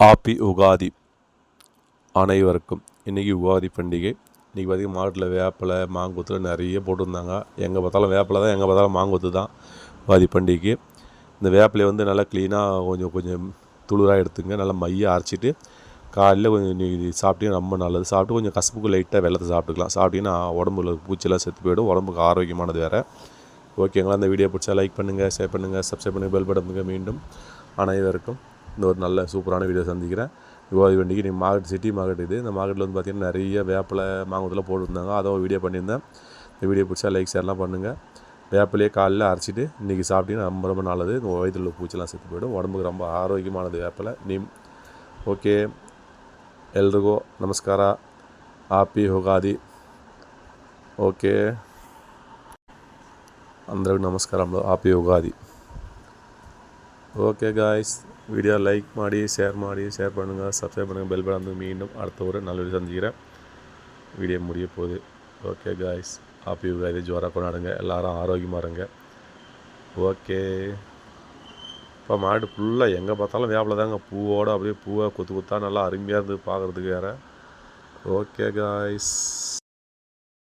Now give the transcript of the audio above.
ஆப்பி உகாதி அனைவருக்கும். இன்றைக்கி உகாதி பண்டிகை. இன்றைக்கி பார்த்திங்கன்னா மாட்டில் வேப்பிலை மாங்குத்துல நிறைய போட்டிருந்தாங்க. எங்கே பார்த்தாலும் வேப்பிலை தான் எங்கே பார்த்தாலும் மாங்குத்து தான் உகாதி பண்டிகைக்கு. இந்த வேப்பிலையை வந்து நல்லா க்ளீனாக கொஞ்சம் கொஞ்சம் துளுராக எடுத்துங்க. நல்லா மையை அரைச்சிட்டு காலையில் கொஞ்சம் நீ சாப்பிட்டீங்கன்னா ரொம்ப நல்லது. சாப்பிட்டு கொஞ்சம் கசப்புக்கு லைட்டாக வெள்ளத்தை சாப்பிட்டுக்கலாம். சாப்பிட்டீங்கன்னா உடம்புல பூச்சியெல்லாம் செத்து போயிடும். உடம்புக்கு ஆரோக்கியமானது வேறு. ஓகேங்களா? இந்த வீடியோ பிடிச்சா லைக் பண்ணுங்கள் ஷேர் பண்ணுங்கள் சப்ஸ்கிரைப் பண்ணுங்கள் பெல் பட்டனுங்க மீண்டும் அனைவருக்கும் இந்த ஒரு நல்ல சூப்பரான வீடியோ சந்திக்கிறேன். யுவாதி வண்டிக்கு நீ மார்க்கெட் சிட்டி மார்க்கெட் இது. இந்த மார்க்கெட்டில் வந்து பார்த்திங்கன்னா நிறைய வேப்பிலை மாங்குதெல்லாம் போட்டுருந்தாங்க. அதை வீடியோ பண்ணியிருந்தேன். இந்த வீடியோ பிடிச்சா லைக் ஷேர்லாம் பண்ணுங்கள் வேப்பிலையே காலையில் அரைச்சிட்டு இன்றைக்கி சாப்பிட்டீங்கன்னா ரொம்ப ரொம்ப நல்லது. இந்த வயிற்றுல பூச்செல்லாம் செத்து போயிடும். உடம்புக்கு ரொம்ப ஆரோக்கியமானது வேப்பிலை. நீம் ஓகே ಎಲ್ರಿಗೂ ನಮಸ್ಕಾರ ಆಪಿ ಯುಗಾದಿ ஓகே అందరికి நமஸ்காரம். ఆపి Ugadi okay guys video like ಮಾಡಿ ஷேர் ಮಾಡಿ ஷேர் பண்ணுங்கள் சப்ஸ்கிரைப் பண்ணுங்கள் பெல் பட்டன் வந்து மீண்டும் அடுத்த ஒரு நல்ல வீடியோ சந்திக்கிறேன் வீடியோ முடிய போகுது ஓகே காய்ஸ் ஹாப்பி யுகாதி ஜோராக கொண்டாடுங்க எல்லாரும் ஆரோக்கியமாக இருங்க ஓகே இப்போ மாடு ஃபுல்லாக எங்கே பார்த்தாலும் வேப்பில் தாங்க பூவோடு அப்படியே பூவை கொத்து கொத்தா நல்லா அருமையாக இருந்தது பார்க்குறதுக்கு வேறு ஓகே காய்ஸ்